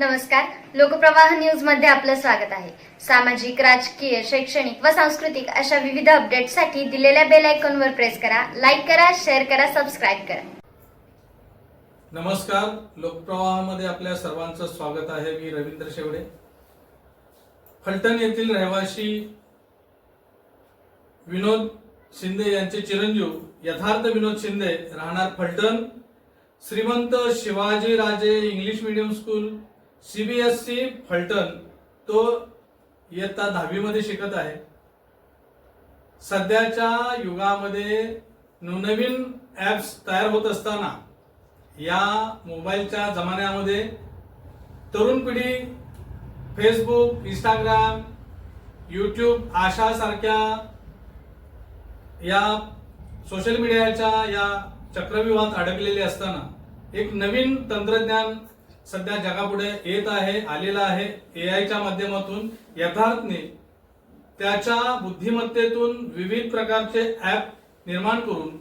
नमस्कार. लोकप्रवाह न्यूजमध्ये आपलं स्वागत आहे. सामाजिक राजकीय शैक्षणिक व सांस्कृतिक अशा विविध अपडेटसाठी दिलेल्या बेल आयकॉनवर प्रेस करा लाईक करा शेअर करा सबस्क्राईब करा. नमस्कार. लोकप्रवाहामध्ये आपल्या सर्वांचं स्वागत आहे. मी रवींद्र शेवडे. फलटण येथील रहिवासी विनोद शिंदे यांचे चिरंजीव यथार्थ विनोद शिंदे राहणार Phaltan Shrimant Shivaji Raje English medium school CBSE Phaltan तो इयत्ता दहावीमध्ये शिकत आहे. सध्याच्या युगामध्ये नवनवीन ॲप्स तयार होत असताना या मोबाईलच्या जमान्यामध्ये तरुण पिढी फेसबुक इंस्टाग्राम यूट्यूब अशासारख्या या सोशल मीडियाच्या या चक्रव्यूहात अडकलेले असताना एक नवीन तंत्रज्ञान सध्या जगापुढे येत आहे आलेलं आहे ए आयच्या माध्यमातून. यथार्थने त्याच्या बुद्धिमत्तेतून विविध प्रकारचे ऍप निर्माण करून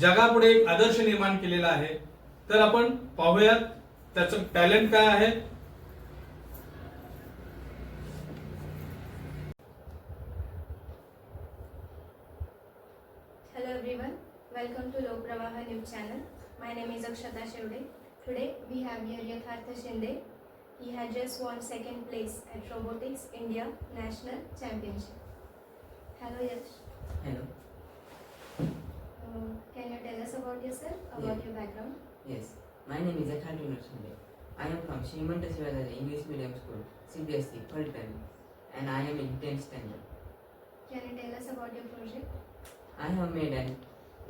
जगापुढे एक आदर्श निर्माण केलेला आहे. तर आपण पाहूयात त्याचं टॅलेंट काय आहे. Hello everyone welcome to Lokpravah news channel my name is Akshata Shevade Today we have here Yathartha Shinde. He had just won second place at Robotics India National Championship. Hello Yash, Hello. uh, can you tell us about yourself, about Yeah. your background? Yes. My name is Akhantu Nursunde. I am from Srimanta Shivadari English Medium School, CBSE, Fulton, and I am in 10th standard. Can you tell us about your project? I have made an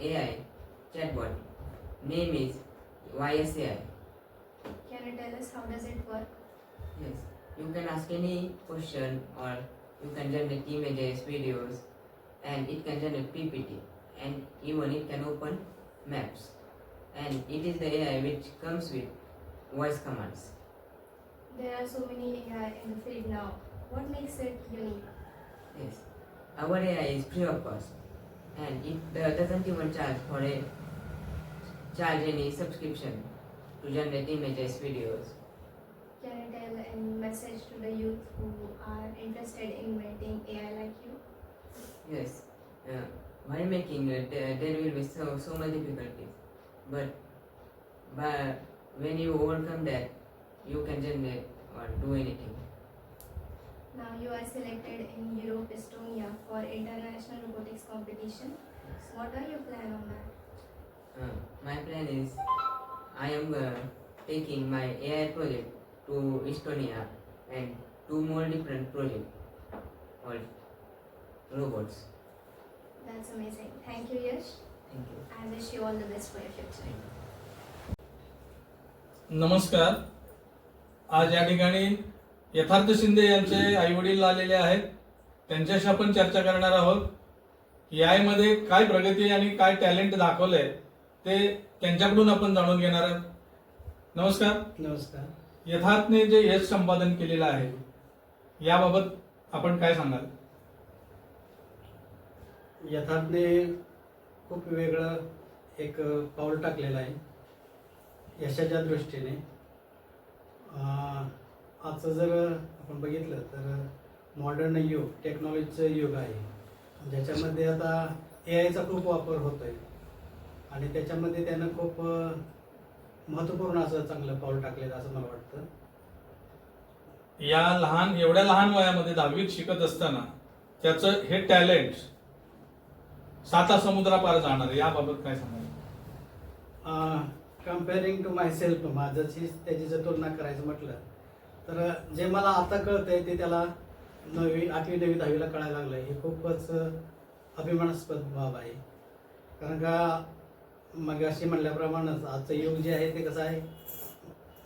AI chatbot. Name is YSAI. Can you tell us how does it work? Yes. You can ask any question or you can generate images, videos, and it can generate PPT, and even it can open maps. And it is the AI which comes with voice commands. There are so many AI in the field now. What makes it unique? Yes. Our AI is free of cost and it uh, doesn't even charge for a charge any subscription to generate images, videos. Can you tell a message to the youth who are interested in making AI like you? Yes. Uh, while making it, there, there will be so, so many difficulties. But, but when you overcome that, you can generate or do anything. Now you are selected in Europe, Estonia for international robotics competition. What are your plan on that? Uh, my plan is I am uh, taking my AI project to Estonia and two more different projects or robots. That's amazing. Thank you, Yash. Thank you. I wish you all the best for your future. नमस्कार आज या ठिकाणी यथार्थ शिंदे यांचे आई वडील आलेले आहेत त्यांच्याशी आपण चर्चा करणार आहोत यायमध्ये काय प्रगती आणि काय टॅलेंट दाखवलंय ते त्यांच्याकडून आपण जाणून घेणार आहोत. नमस्कार. नमस्कार. यथार्थने जे यश संपादन केलेलं आहे याबाबत आपण काय सांगाल? यथार्थने खूप वेगळं एक पाऊल टाकलेलं आहे. यशाच्या दृष्टीने. आजचं जर आपण बघितलं तर मॉडर्न युग टेक्नॉलॉजीचं युग आहे. ज्याच्यामध्ये आता ए आयचा खूप वापर होतो आहे आणि त्याच्यामध्ये त्यानं खूप महत्त्वपूर्ण असं चांगलं पाऊल टाकलेलं असं मला वाटतं. या लहान एवढ्या लहान वयामध्ये दहावीत शिकत असताना त्याचं हे टॅलेंट साता समुद्रापार जाणार. याबाबत काय सांगाल? कम्पेअरिंग टू माय सेल्फ माझ्याची त्याची जर तुलना करायचं म्हटलं तर जे मला आता कळतंय ते त्याला नववी आठवी नववी दहावीला कळायला लागलं हे खूपच अभिमानास्पद बाब आहे. कारण का मग अशी म्हणल्याप्रमाणेच आजचं युग जे आहे ते कसं आहे?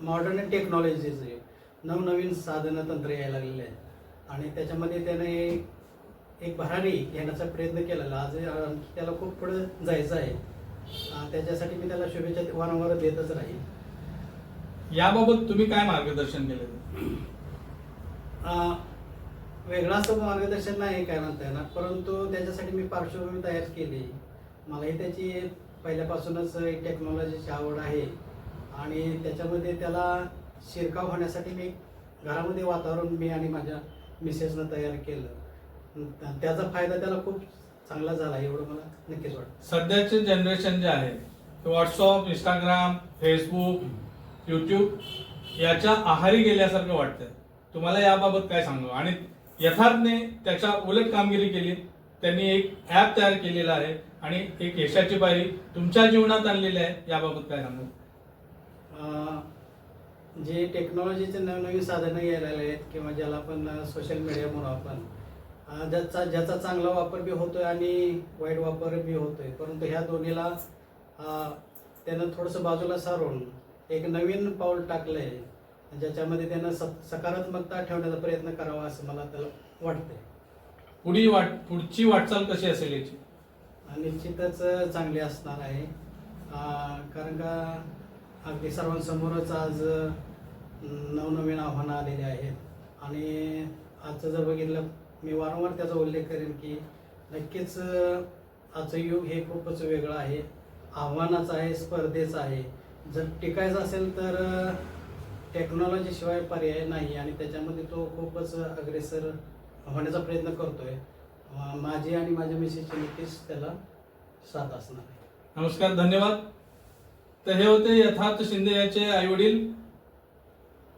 मॉडर्न टेक्नॉलॉजीचं युग नवनवीन साधनं तंत्र यायला लागलेले आहेत. आणि त्याच्यामध्ये त्याने एक भरारी घेण्याचा प्रयत्न केलेला. आज त्याला खूप पुढे जायचं आहे. त्याच्यासाठी मी त्याला शुभेच्छा वारंवार देतच राहील याबाबत तुम्ही काय मार्गदर्शन केलं? वेगळं असं मार्गदर्शन नाही काय म्हणता येणार. परंतु त्याच्यासाठी मी पार्श्वभूमी तयार केली. मलाही त्याची पहिल्यापासूनच टेक्नॉलॉजीची आवड आहे. आणि त्याच्यामध्ये त्याला शिरकाव होण्यासाठी मी घरामध्ये वातावरण मी आणि माझ्या मिसेसनं तयार केलं. त्याचा फायदा त्याला खूप चांगला झाला एवढं मला नक्कीच वाटतं. सध्याचे जनरेशन जे आहे व्हॉट्सअप इंस्टाग्राम फेसबुक युट्यूब याच्या आहारी गेल्यासारखं वाटतं तुम्हाला याबाबत काय सांगू? आणि यथार्थने त्याच्या उलट कामगिरी केली त्यांनी एक ॲप तयार केलेला आहे आणि एक यशाची पायरी तुमच्या जीवनात आणलेली आहे याबाबत काय सांगू? जे टेक्नॉलॉजीचे नवनवीन साधनं यायला आहेत किंवा ज्याला आपण सोशल मीडिया म्हणू आपण ज्याचा ज्याचा चांगला वापर बी होतोय आणि वाईट वापर बी होतोय. परंतु ह्या दोन्हीला त्यानं थोडंसं बाजूला सारून एक नवीन पाऊल टाकलंय ज्याच्यामध्ये त्यानं स- सकारात्मकता ठेवण्याचा प्रयत्न करावा असं मला त्याला वाटतंय. पुढी वाट पुढची वाटचाल कशी असेल याची? निश्चितच चांगली असणार आहे. कारण का अगदी सर्वांसमोरच आज नवनवीन आव्हानं आलेली आहेत. आणि आजचं जर बघितलं मी वारंवार त्याचा उल्लेख करेन की नक्कीच आजचं युग हे खूपच वेगळं आहे. आव्हानाचं आहे स्पर्धेचं आहे. जर टिकायचं असेल तर टेक्नॉलॉजीशिवाय पर्याय नाही आणि त्याच्यामध्ये तो खूपच अग्रेसर होण्याचा प्रयत्न करतो आहे माझी आणि माझ्या मिसेसची नक्कीच त्याला साथ असणार आहे. नमस्कार धन्यवाद. तर हे होते यथार्थ शिंदे याचे आई वडील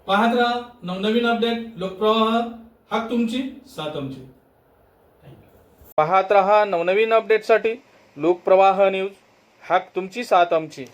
पाहत राहा नवनवीन अपडेट लोकप्रवाह हाक तुमची साथ आमची. पाहत रहा नवनवीन अपडेटसाठी लोकप्रवाह न्यूज हाक तुमची साथ आमची.